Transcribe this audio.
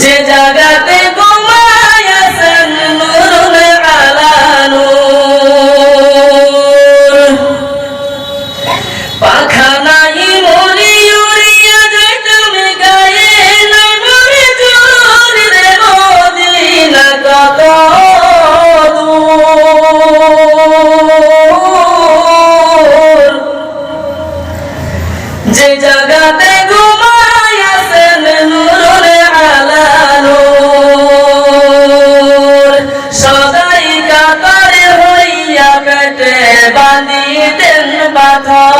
যে জায়গাতে বাঁধিতেন পাথর